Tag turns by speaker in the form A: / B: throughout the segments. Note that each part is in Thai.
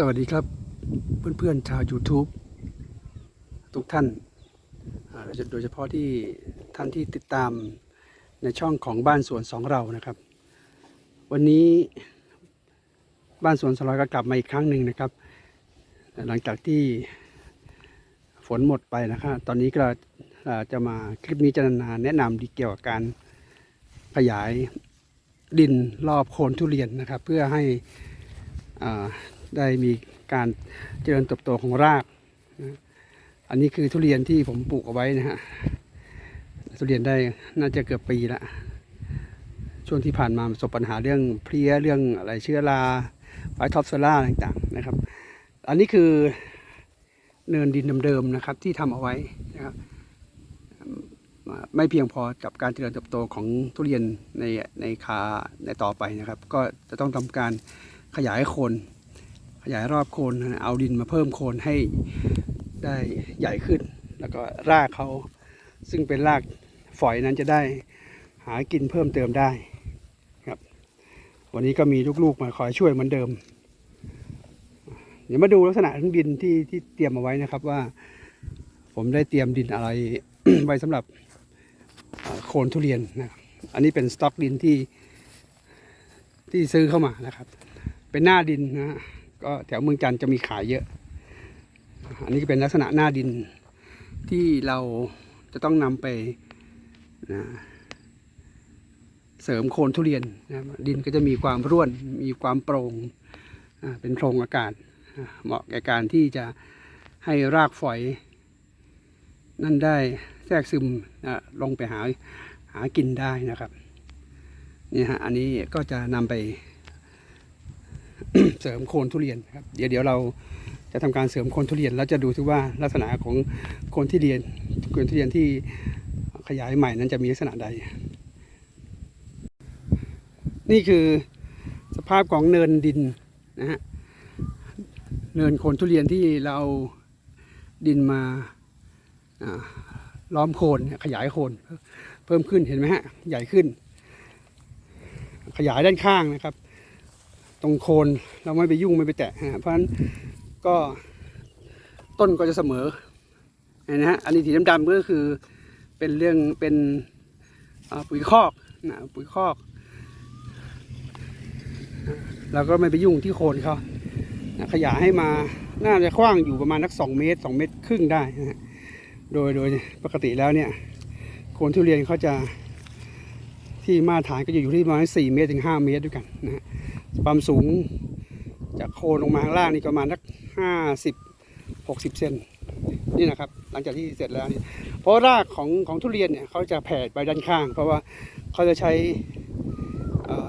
A: สวัสดีครับเพื่อนๆชาว YouTube ทุกท่านโดยเฉพาะที่ท่านที่ติดตามในช่องของบ้านสวนสองเรานะครับ วันนี้บ้านสวนสองเราก็กลับมาอีกครั้งหนึ่งนะครับ หลังจากที่ฝนหมดไปนะครับ ตอนนี้ก็อ่าจะมาคลิปนี้จะนาแนะนำดีเกี่ยวกับการขยายดินรอบโคนทุเรียนนะครับ เพื่อให้อ่า ได้มีการเจริญเติบโตของรากนะอันนี้คือทุเรียนที่ผมปลูกเอาไว้นะฮะทุเรียนได้น่าจะเกือบปีละช่วงที่ผ่านมาประสบปัญหาเรื่องเพลี้ยเรื่องอะไรเชื้อราไฟท็อปเซล่าต่างๆนะครับ อันนี้คือเนินดินเดิมๆนะครับที่ทำเอาไว้นะครับไม่เพียงพอกับการเจริญเติบโตของทุเรียนในในคาในต่อไปนะครับ ก็จะต้องทำการขยายโคน ขยายรอบโคนเอาดินมาเพิ่มโคนให้ได้ใหญ่ขึ้น แล้วก็รากเขาซึ่งเป็นรากฝอยนั้นจะได้หากินเพิ่มเติมได้ครับ วันนี้ก็มีลูกๆมาคอยช่วยเหมือนเดิม เดี๋ยวมาดูลักษณะของดินที่ที่เตรียมเอาไว้นะครับว่า ผมได้เตรียมดินอะไรไว้สำหรับโคนทุเรียนนะครับอันนี้เป็นสต็อกดินที่ที่ซื้อเข้ามานะครับ เป็นหน้าดินนะฮะ ก็แถวเมืองจันทร์จะมีขายเยอะ อันนี้ก็เป็นลักษณะหน้าดินที่เราจะต้องนำไปนะเสริมโคนทุเรียนนะดินก็จะมีความร่วน มีความโปร่งอ่าเป็นโพรงอากาศ เหมาะแก่การที่จะให้รากฝอย นั่นได้แทรกซึมลงไปหาหากินได้นะครับนี่ฮะอันนี้ก็จะนำไป เสริมโคนทุเรียนครับเดี๋ยวเดี๋ยวเราจะทำการเสริมโคนทุเรียนแล้วจะดูที่ว่าลักษณะของโคนที่เรียนโคนทุเรียนที่ขยายใหม่นั้นจะมีลักษณะใด นี่คือสภาพของเนินดินนะฮะเนินโคนทุเรียนที่เราดินมาล้อมโคนขยายโคน เพิ่มขึ้นเห็นไหมฮะใหญ่ขึ้น ขยายด้านข้างนะครับ ตรงโคนเราไม่ไปยุ่งไม่ไปแตะฮะเพราะฉะนั้นก็ต้นก็จะเสมอนะฮะอันนี้สีดำๆก็คือเป็นเรื่องเป็นปุ๋ยคอกนะปุ๋ยคอกเราก็ไม่ไปยุ่งที่โคนเขานะขยายให้มาน่าจะกว้างอยู่ประมาณนักสองเมตรสองเมตรครึ่งได้นะฮะโดยโดยปกติแล้วเนี่ยโคนทุเรียนเขาจะที่มาตรฐานก็จะอยู่ที่ประมาณสี่เมตรถึงห้าเมตรด้วยกันนะฮะ ความสูงจากโคนลงมาข้างล่างนี่ประมาณสักห้าสิบหกสิบเซนนี่นะครับ หลังจากที่เสร็จแล้วเนี่เพราะรากของของทุเรียนเนี่ยเขาจะแผ่ไปด้านข้าง เพราะว่าเขาจะใช้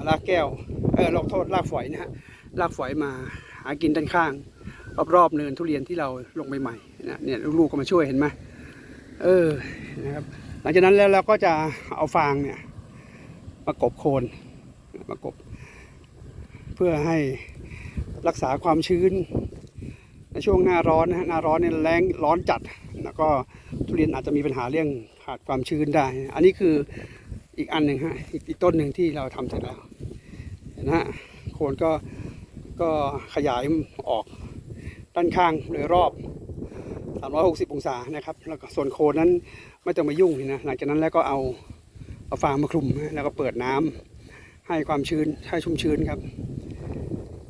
A: รากแก้วเออลอกโทษรากฝอยนะฮะรากฝอยมาหากินด้านข้างรอบๆเนินทุเรียนที่เราลงใหม่ๆนะเนี่ยลูกๆก็มาช่วยเห็นไหมเออนะครับหลังจากนั้นแล้วเราก็จะเอาฟางเนี่ยมากบโคนมากบ เพื่อให้รักษาความชื้น ในช่วงหน้าร้อนนะฮะหน้าร้อนเนี่ยแรงร้อนจัด แล้วก็ทุเรียนอาจจะมีปัญหาเรื่องขาดความชื้นได้ อันนี้คืออีกอันหนึ่งฮะอีกอีกต้นหนึ่งที่เราทำเสร็จแล้วเห็นไหมฮะโคนก็ก็ขยายออกด้านข้างโดยรอบ 360 องศานะครับ แล้วก็ส่วนโคนนั้นไม่ต้องมายุ่งนะหลังจากนั้นแล้วก็เอาเอาฟางมาคลุมแล้วก็เปิดน้ำ ให้ความชื้นให้ชุ่มชื้นครับ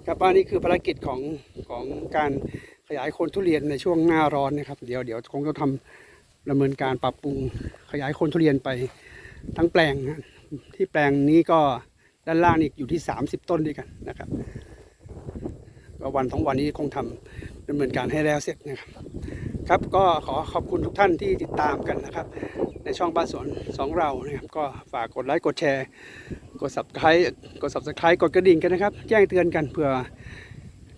A: ครับอันนี้คือภารกิจของของการขยายโคนทุเรียนในช่วงหน้าร้อนนะครับ เดี๋ยวเดี๋ยวคงจะทำดำเนินการปรับปรุงขยายโคนทุเรียนไปทั้งแปลงนะที่แปลงนี้ก็ด้านล่างนี่อยู่ที่ 30 ต้นด้วยกันนะครับก็วันสองวันนี้คงทำดำเนินการให้แล้วเสร็จนะครับครับก็ขอขอบคุณทุกท่านที่ติดตามกันนะครับ ในช่องบ้านสวนสองเรานะครับ ก็ฝากกดไลค์กดแชร์ กด subscribe กด subscribe กดกระดิ่งกันนะครับ แจ้งเตือนกันเผื่อ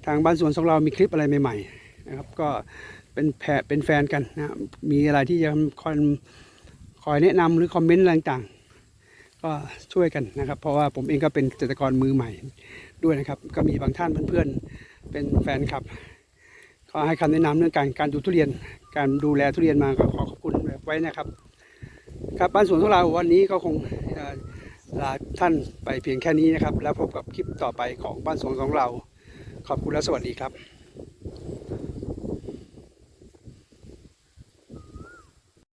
A: ทางบ้านสวนของเรามีคลิปอะไรใหม่ๆนะครับ ก็เป็นแพเป็นแฟนกันนะมีอะไรที่จะคอยคอยแนะนำหรือคอมเมนต์อะไรต่างๆก็ช่วยกันนะครับ เพราะว่าผมเองก็เป็นเกษตรกรมือใหม่ด้วยนะครับ ก็มีบางท่านเพื่อนๆเป็นแฟนคลับก็ให้คำแนะนำเรื่องการการดูทุเรียน การดูแลทุเรียนมาก็ขอขอบคุณไว้นะครับ ครับบ้านสวนของเราวันนี้ก็คง ลาท่านไปเพียงแค่นี้นะครับ แล้วพบกับคลิปต่อไปของบ้านสวนของเรา ขอบคุณและสวัสดีครับ